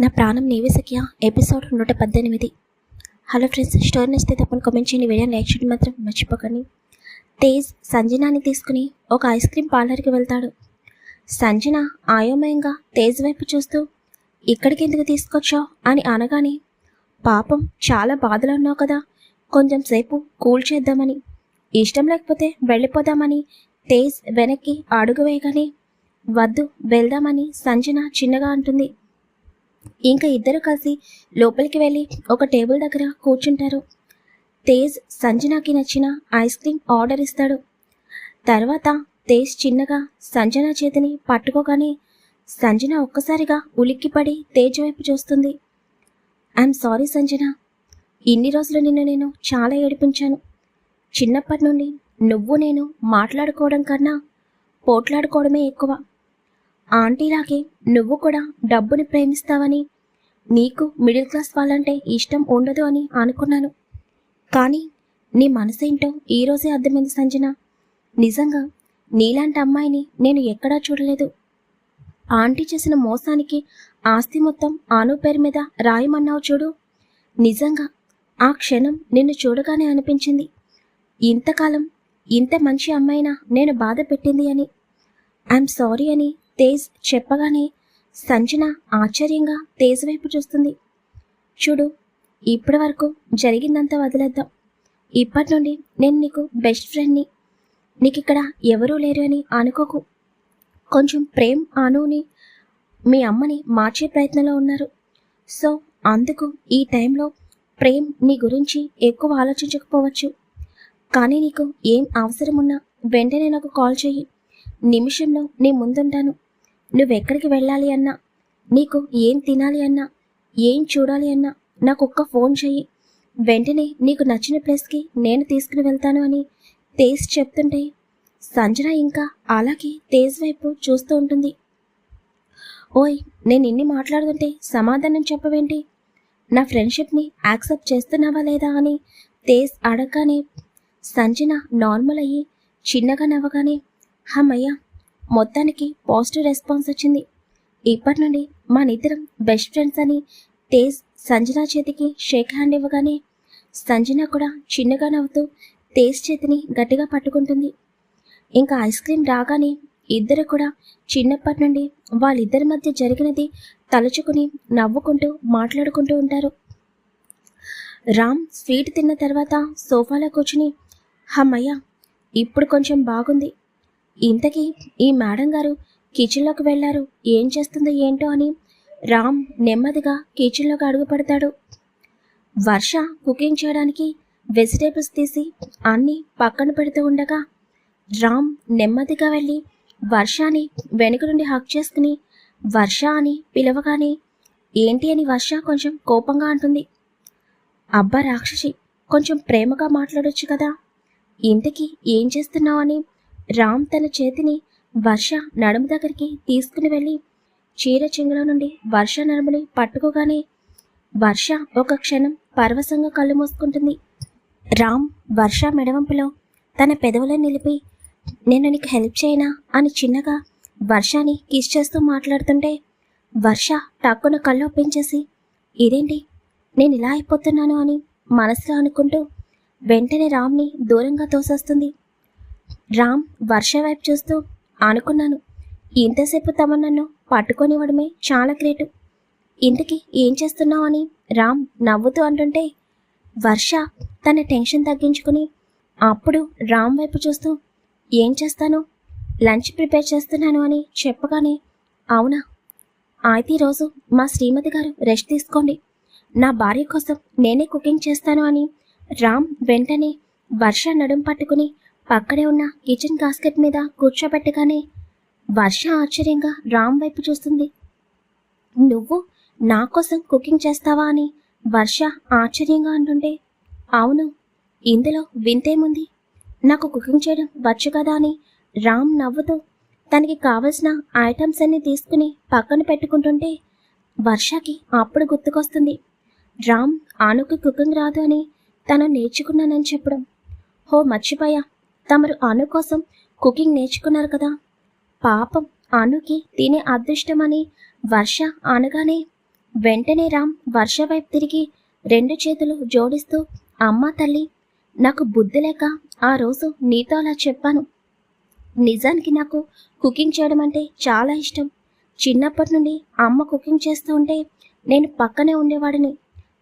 నా ప్రాణం నీవే సఖ్య. ఎపిసోడ్ నూట పద్దెనిమిది. హలో ఫ్రెండ్స్ స్టోరీ నచ్చితే తప్పని కామెంట్ చేయండి. వీడియో లైక్ చేయడం మాత్రం మర్చిపోకండి. తేజ్ సంజనాని తీసుకుని ఒక ఐస్ క్రీమ్ పార్లర్కి వెళ్తాడు. సంజన ఆయోమయంగా తేజ్ వైపు చూస్తూ ఇక్కడికి ఎందుకు తీసుకొచ్చావు? అని అనగానే పాపం చాలా బాధలో ఉన్నావు కదా. కొంచెం సేపు కూల్ చేద్దామని. ఇష్టం లేకపోతే వెళ్ళిపోదామని. తేజ్ వెనక్కి అడుగు వేయగానే వద్దు వెళ్దామని సంజన చిన్నగా అంటుంది. ఇంకా ఇద్దరు కలిసి లోపలికి వెళ్ళి ఒక టేబుల్ దగ్గర కూర్చుంటారు. తేజ్ సంజనాకి నచ్చిన ఐస్ క్రీమ్ ఆర్డర్ ఇస్తాడు. తర్వాత తేజ్ చిన్నగా సంజన చేతిని పట్టుకోగానే సంజన ఒక్కసారిగా ఉలిక్కిపడి తేజ్ వైపు చూస్తుంది. I'm sorry Sanjana. ఇన్ని రోజులు నిన్ను నేను చాలా ఏడిపించాను. చిన్నప్పటి నుండి నువ్వు నేను మాట్లాడుకోవడం కన్నా పోట్లాడుకోవడమే ఎక్కువ. ఆంటీలాగే నువ్వు కూడా డబ్బుని ప్రేమిస్తావని. నీకు మిడిల్ క్లాస్ వాళ్ళంటే ఇష్టం ఉండదు అని అనుకున్నాను. కానీ నీ మనసేంటో ఈరోజే అర్థమైంది సంజన. నిజంగా నీలాంటి అమ్మాయిని నేను ఎక్కడా చూడలేదు. ఆంటీ చేసిన మోసానికి ఆస్తి మొత్తం ఆను పేరు మీద రాయమన్నావు చూడు. నిజంగా ఆ క్షణం నిన్ను చూడగానే అనిపించింది. ఇంతకాలం ఇంత మంచి అమ్మాయినా నేను బాధ పెట్టింది అని. ఐఎమ్ సారీ అని తేజ్ చెప్పగానే సంజన ఆశ్చర్యంగా తేజ్ వైపు చూస్తుంది. చూడు ఇప్పటి వరకు జరిగిందంతా వదిలేద్దాం. ఇప్పటి నుండి నేను నీకు బెస్ట్ ఫ్రెండ్ని నీకు ఇక్కడ ఎవరూ లేరు అని అనుకోకు. కొంచెం ప్రేమ్ అనుని మీ అమ్మని మార్చే ప్రయత్నంలో ఉన్నారు. సో అందుకు ఈ టైంలో ప్రేమ్ నీ గురించి ఎక్కువ ఆలోచించకపోవచ్చు. కానీ నీకు ఏం అవసరం ఉన్నా వెంటనే నాకు కాల్ చెయ్యి. నిమిషంలో నీ ముందుంటాను. నువ్వెక్కడికి వెళ్ళాలి అన్నా? నీకు ఏం తినాలి అన్నా? ఏం చూడాలి అన్నా? నాకు ఒక్క ఫోన్ చెయ్యి. వెంటనే నీకు నచ్చిన ప్లేస్కి నేను తీసుకుని వెళ్తాను అని తేజ్ చెప్తుంటే సంజన ఇంకా అలాగే తేజ్ వైపు చూస్తూ ఉంటుంది. ఓయ్ నేను ఇన్ని మాట్లాడుతుంటే సమాధానం చెప్పవేంటి? నా ఫ్రెండ్షిప్ని యాక్సెప్ట్ చేస్తున్నావా లేదా అని తేజ్ అడగగానే సంజన నార్మల్ అయ్యి చిన్నగా నవ్వగానే హమ్మయ్యా మొత్తానికి పాజిటివ్ రెస్పాన్స్ వచ్చింది. ఇప్పటి నుండి మనిద్దరం బెస్ట్ ఫ్రెండ్స్ అని తేజ్ సంజన చేతికి షేక్ హ్యాండ్ ఇవ్వగానే సంజన కూడా చిన్నగా నవ్వుతూ తేజ్ చేతిని గట్టిగా పట్టుకుంటుంది. ఇంకా ఐస్ క్రీమ్ రాగానే ఇద్దరు కూడా చిన్నప్పటి నుండి వాళ్ళిద్దరి మధ్య జరిగినది తలుచుకుని నవ్వుకుంటూ మాట్లాడుకుంటూ ఉంటారు. రామ్ స్వీట్ తిన్న తర్వాత సోఫాలో కూర్చుని హమ్మయ్య ఇప్పుడు కొంచెం బాగుంది. ఇంతకీ ఈ మేడం గారు కిచెన్లోకి వెళ్ళారు. ఏం చేస్తుందో ఏంటో అని రామ్ నెమ్మదిగా కిచెన్లోకి అడుగుపడతాడు. వర్ష కుకింగ్ చేయడానికి వెజిటేబుల్స్ తీసి అన్నీ పక్కన పెడుతూ ఉండగా రామ్ నెమ్మదిగా వెళ్ళి వర్షాని వెనుక నుండి హక్ చేసుకుని వర్ష అని పిలవగానే ఏంటి అని వర్ష కొంచెం కోపంగా అంటుంది. అబ్బా రాక్షసి కొంచెం ప్రేమగా మాట్లాడొచ్చు కదా. ఇంతకీ ఏం చేస్తున్నావు అని రామ్ తన చేతిని వర్ష నడుము దగ్గరికి తీసుకుని వెళ్ళి చీర చెంగులో నుండి వర్ష నడుముని పట్టుకోగానే వర్ష ఒక క్షణం పరవశంగా కళ్ళు మూసుకుంటుంది. రామ్ వర్ష మెడవంపులో తన పెదవులను నిలిపి నేను నీకు హెల్ప్ చేయనా? అని చిన్నగా వర్షాని కిస్ చేస్తూ మాట్లాడుతుంటే వర్ష టక్కున కళ్ళు ఒప్పించేసి ఇదేంటి? నేను ఇలా అయిపోతున్నాను అని మనసులో అనుకుంటూ వెంటనే రామ్ని దూరంగా తోసేస్తుంది. రామ్ వర్ష వైపు చూస్తూ అనుకున్నాను ఇంతసేపు తమ నన్ను పట్టుకొనివ్వడమే చాలా గ్రేటు. ఇంతకీ ఏం చేస్తున్నావు అని రామ్ నవ్వుతూ అంటుంటే వర్ష తన టెన్షన్ తగ్గించుకుని అప్పుడు రామ్ వైపు చూస్తూ ఏం చేస్తాను? లంచ్ ప్రిపేర్ చేస్తున్నాను అని చెప్పగానే అవునా? అయితే ఈరోజు మా శ్రీమతి గారు రెస్ట్ తీసుకోండి. నా భార్య కోసం నేనే కుకింగ్ చేస్తాను అని రామ్ వెంటనే వర్ష నడుం పట్టుకుని పక్కనే ఉన్న కిచెన్ కాస్కెట్ మీద కూర్చోబెట్టగానే వర్ష ఆశ్చర్యంగా రామ్ వైపు చూస్తుంది. నువ్వు నా కోసం కుకింగ్ చేస్తావా అని వర్ష ఆశ్చర్యంగా అంటుంటే అవును ఇందులో వింతేముంది? నాకు కుకింగ్ చేయడం వచ్చు కదా అని రామ్ నవ్వుతూ తనకి కావలసిన ఐటమ్స్ అన్ని తీసుకుని పక్కన పెట్టుకుంటుంటే వర్షకి అప్పుడు గుర్తుకొస్తుంది. రామ్ ఆనుకి కుకింగ్ రాదు అని తను నేర్చుకున్నానని చెప్పడం. హో మర్చిపోయా తమరు అను కోసం కుకింగ్ నేర్చుకున్నారు కదా. పాపం అనుకి తినే అదృష్టమని వర్ష అనగానే వెంటనే రామ్ వర్ష వైపు తిరిగి రెండు చేతులు జోడిస్తూ అమ్మ తల్లి నాకు బుద్ధి లేక ఆ రోజు నీతో అలా చెప్పాను. నిజానికి నాకు కుకింగ్ చేయడం అంటే చాలా ఇష్టం. చిన్నప్పటి నుండి అమ్మ కుకింగ్ చేస్తూ ఉంటే నేను పక్కనే ఉండేవాడిని.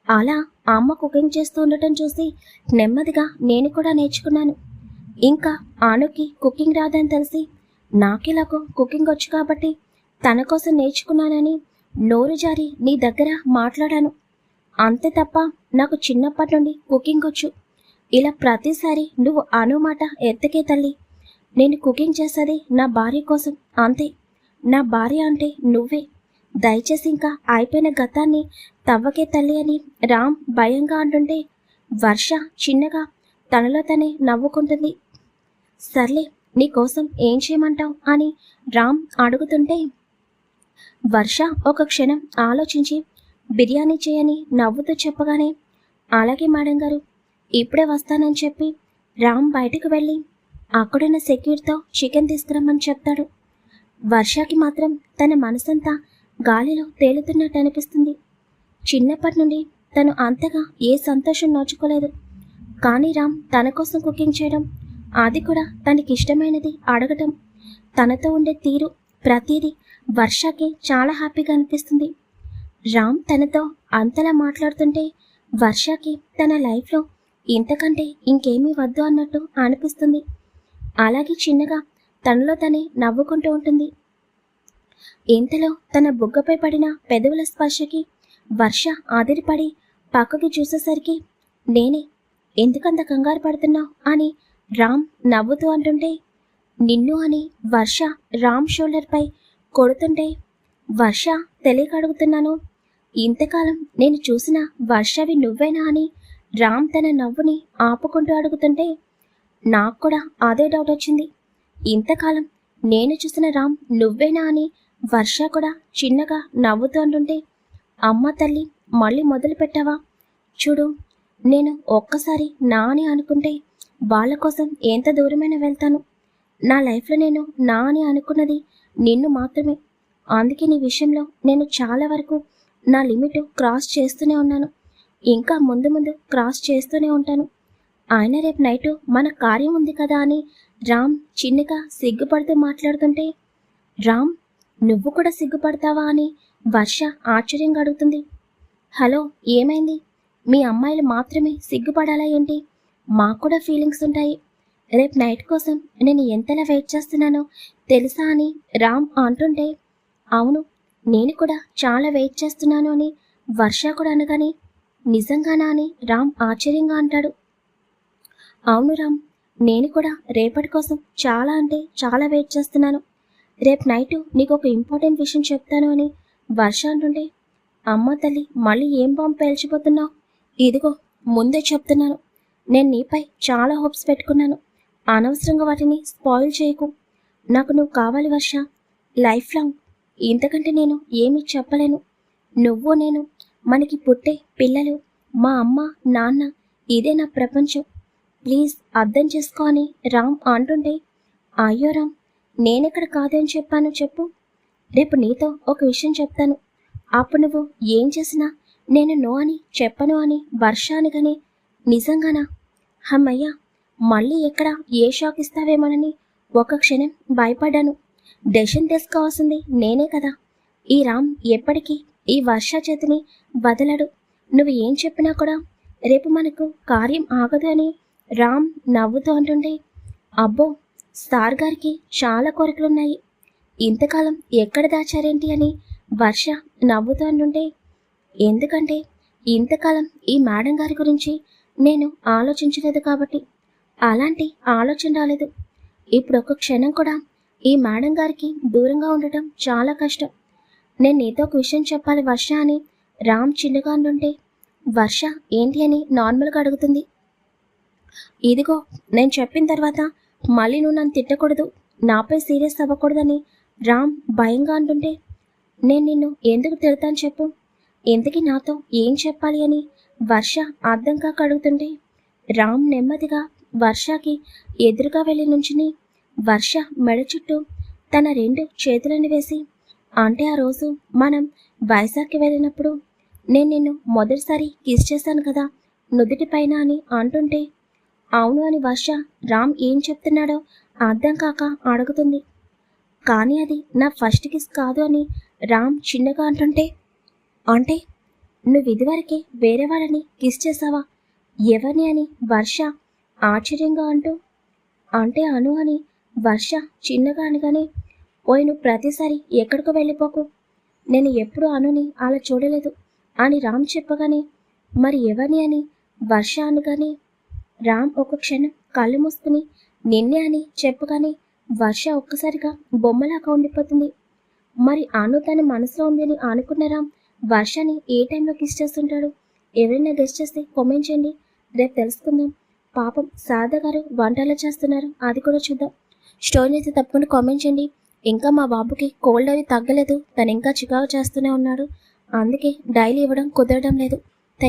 అలా అమ్మ కుకింగ్ చేస్తూ ఉండటం చూసి నెమ్మదిగా నేను కూడా నేర్చుకున్నాను. ఇంకా ఆనుకి కుకింగ్ రాదని తెలిసి నాకెలాగో కుకింగ్ వచ్చు కాబట్టి తన కోసం నేర్చుకున్నానని నోరు జారి నీ దగ్గర మాట్లాడాను. అంతే తప్ప నాకు చిన్నప్పటి నుండి కుకింగ్ వచ్చు. ఇలా ప్రతిసారి నువ్వు అను మాట ఎత్తకే తల్లి. నేను కుకింగ్ చేసేది నా భార్య కోసం అంతే. నా భార్య అంటే నువ్వే. దయచేసి ఇంకా అయిపోయిన గతాన్ని తవ్వకే తల్లి అని రామ్ భయంగా అంటుంటే వర్ష చిన్నగా తనలో తనే నవ్వుకుంటుంది. సర్లే నీకోసం ఏం చేయమంటావు అని రామ్ అడుగుతుంటే వర్ష ఒక క్షణం ఆలోచించి బిర్యానీ చేయని నవ్వుతూ చెప్పగానే అలాగే మేడం గారు ఇప్పుడే వస్తానని చెప్పి రామ్ బయటకు వెళ్ళి అక్కడున్న సెక్యూర్తో చికెన్ తీసుకురమ్మని చెప్తాడు. వర్షకి మాత్రం తన మనసంతా గాలిలో తేలుతున్నట్టు అనిపిస్తుంది. చిన్నప్పటి నుండి తను అంతగా ఏ సంతోషం నోచుకోలేదు. కానీ రామ్ తన కోసం కుకింగ్ చేయడం అది కూడా తనకి ఇష్టమైనది అడగటం. తనతో ఉండే తీరు ప్రతిదీ వర్షకి చాలా హ్యాపీగా అనిపిస్తుంది. రామ్ తనతో అంతలా మాట్లాడుతుంటే వర్షకి తన లైఫ్లో ఇంతకంటే ఇంకేమీ వద్దు అన్నట్టు అనిపిస్తుంది. అలాగే చిన్నగా తనలో తనే నవ్వుకుంటూ ఉంటుంది. ఇంతలో తన బుగ్గపై పడిన పెదవుల స్పర్శకి వర్ష ఆదిరిపడి పక్కకి చూసేసరికి నేనే ఎందుకంత కంగారు పడుతున్నావు? అని రామ్ నవ్వుతూ అంటుంటే నిన్ను అని వర్ష రామ్ షోల్డర్పై కొడుతుంటే వర్ష తెలియక అడుగుతున్నాను. ఇంతకాలం నేను చూసిన వర్షవి నువ్వేనా అని రామ్ తన నవ్వుని ఆపుకుంటూ అడుగుతుంటే నాకు కూడా అదే డౌట్ వచ్చింది. ఇంతకాలం నేను చూసిన రామ్ నువ్వేనా అని వర్ష కూడా చిన్నగా నవ్వుతూ అంటుంటే అమ్మ తల్లి మళ్ళీ మొదలు పెట్టావా చూడు నేను ఒక్కసారి నా అని అనుకుంటే వాళ్ళ కోసం ఎంత దూరమైనా వెళ్తాను? నా లైఫ్లో నేను నా అని అనుకున్నది నిన్ను మాత్రమే. అందుకే నీ విషయంలో నేను చాలా వరకు నా లిమిట్ క్రాస్ చేస్తూనే ఉన్నాను. ఇంకా ముందు ముందు క్రాస్ చేస్తూనే ఉంటాను. ఆయన రేపు నైటు మన కార్యం ఉంది కదా అని రామ్ చిన్నగా సిగ్గుపడుతూ మాట్లాడుతుంటే రామ్ నువ్వు కూడా సిగ్గుపడతావా? అని వర్ష ఆశ్చర్యంగా అడుగుతుంది. హలో ఏమైంది? మీ అమ్మాయిలు మాత్రమే సిగ్గుపడాలా ఏంటి? మాకు కూడా ఫీలింగ్స్ ఉంటాయి. రేపు నైట్ కోసం నేను ఎంతలా వెయిట్ చేస్తున్నానో తెలుసా అని రామ్ అంటుంటే అవును నేను కూడా చాలా వెయిట్ చేస్తున్నాను అని వర్ష కూడా అనగానే నిజంగానా అని రామ్ ఆశ్చర్యంగా అంటాడు. అవును రామ్ నేను కూడా రేపటి కోసం చాలా అంటే చాలా వెయిట్ చేస్తున్నాను. రేపు నైట్ నీకు ఒక ఇంపార్టెంట్ విషయం చెప్తాను అని వర్ష అంటుంటే అమ్మ తల్లి మళ్ళీ ఏం బాంబు పేల్చిపోతున్నావు? ఇదిగో ముందే చెప్తున్నాను. నేను నీపై చాలా హోప్స్ పెట్టుకున్నాను. అనవసరంగా వాటిని స్పాయిల్ చేయకు. నాకు నువ్వు కావాలి వర్ష. Life long. ఇంతకంటే నేను ఏమీ చెప్పలేను. నువ్వు నేను మనకి పుట్టే పిల్లలు మా అమ్మ నాన్న ఇదే నా ప్రపంచం. ప్లీజ్ అర్థం చేసుకో అని రామ్ అంటుంటే అయ్యో రామ్ నేనెక్కడ కాదని చెప్పాను చెప్పు. రేపు నీతో ఒక విషయం చెప్తాను. అప్పుడు నువ్వు ఏం చేసినా నేను నో అని చెప్పను అని వర్ష అనగానే నిజంగానా? హమ్మయ్యా మళ్ళీ ఎక్కడ? ఏ షాక్ ఇస్తావేమోనని ఒక క్షణం భయపడ్డాను. డెసిషన్ తీసుకోవాల్సింది నేనే కదా. ఈ రామ్ ఎప్పటికీ ఈ వర్ష చేతిని వదలడు. నువ్వు ఏం చెప్పినా కూడా రేపు మనకు కార్యం ఆగదు అని రామ్ నవ్వుతూ అంటుండే అబ్బో సార్ గారికి చాలా కోరికలున్నాయి. ఇంతకాలం ఎక్కడ దాచారేంటి అని వర్ష నవ్వుతూ అంటుండే ఎందుకంటే ఇంతకాలం ఈ మేడం గారి గురించి నేను ఆలోచించలేదు కాబట్టి. అలాంటి ఆలోచన రాలేదు. ఇప్పుడు ఒక క్షణం కూడా ఈ మేడం గారికి దూరంగా ఉండటం చాలా కష్టం. నేను నీతో ఒక విషయం చెప్పాలి వర్ష అని రామ్ చిన్నగా ఉంటే వర్ష ఏంటి అని నార్మల్గా అడుగుతుంది. ఇదిగో నేను చెప్పిన తర్వాత మళ్ళీ నువ్వు నన్ను తిట్టకూడదు నాపై సీరియస్ అవ్వకూడదని రామ్ భయంగా అంటుంటే నేను నిన్ను ఎందుకు తిడతాను చెప్పు? ఎందుకు నాతో ఏం చెప్పాలి అని వర్ష అర్థం కాక అడుగుతుంటే రామ్ నెమ్మదిగా వర్షకి ఎదురుగా వెళ్ళి నుంచుని వర్ష మెడ చుట్టూ తన రెండు చేతులను వేసి అంటే ఆ రోజు మనం వైజాగ్కి వెళ్ళినప్పుడు నేను నిన్ను మొదటిసారి కిస్ చేశాను కదా నుదుటి పైన అని అంటుంటే అవును అని వర్ష రామ్ ఏం చెప్తున్నాడో అర్థం కాక అడుగుతుంది. కానీ అది నా ఫస్ట్ కిస్ కాదు అని రామ్ చిన్నగా అంటుంటే అంటే నువ్వు ఇదివరకే వేరే వాళ్ళని కిస్ చేసావా ఎవరిని అని వర్ష ఆశ్చర్యంగా అంటూ అంటే అను అని వర్ష చిన్నగా అనగానే ఓయ్ నువ్వు ప్రతిసారి ఎక్కడికో వెళ్ళిపోకు. నేను ఎప్పుడు అనుని అలా చూడలేదు అని రామ్ చెప్పగానే మరి ఎవరిని అని వర్ష అనగానే రామ్ ఒక క్షణం కళ్ళు మూసుకుని నిన్నే అని చెప్పగానే వర్ష ఒక్కసారిగా బొమ్మలాగా ఉండిపోతుంది. మరి అను తన మనసులో ఉంది అని అనుకున్న రామ్ వర్షని ఏ టైంలో కిస్ చేస్తుంటాడు? ఎవరైనా గెస్ట్ చేస్తే కామెంట్ చేయండి. రేపు తెలుసుకుందాం. పాపం శారద గారు వంట చేస్తున్నారు. అది కూడా చూద్దాం. స్టోరీ అయితే తప్పకుండా కామెంట్ చేయండి. ఇంకా మా బాబుకి కోల్డ్ అవి తగ్గలేదు. తను ఇంకా చికాకు చేస్తూనే ఉన్నాడు. అందుకే డైలీ ఇవ్వడం కుదరడం లేదు.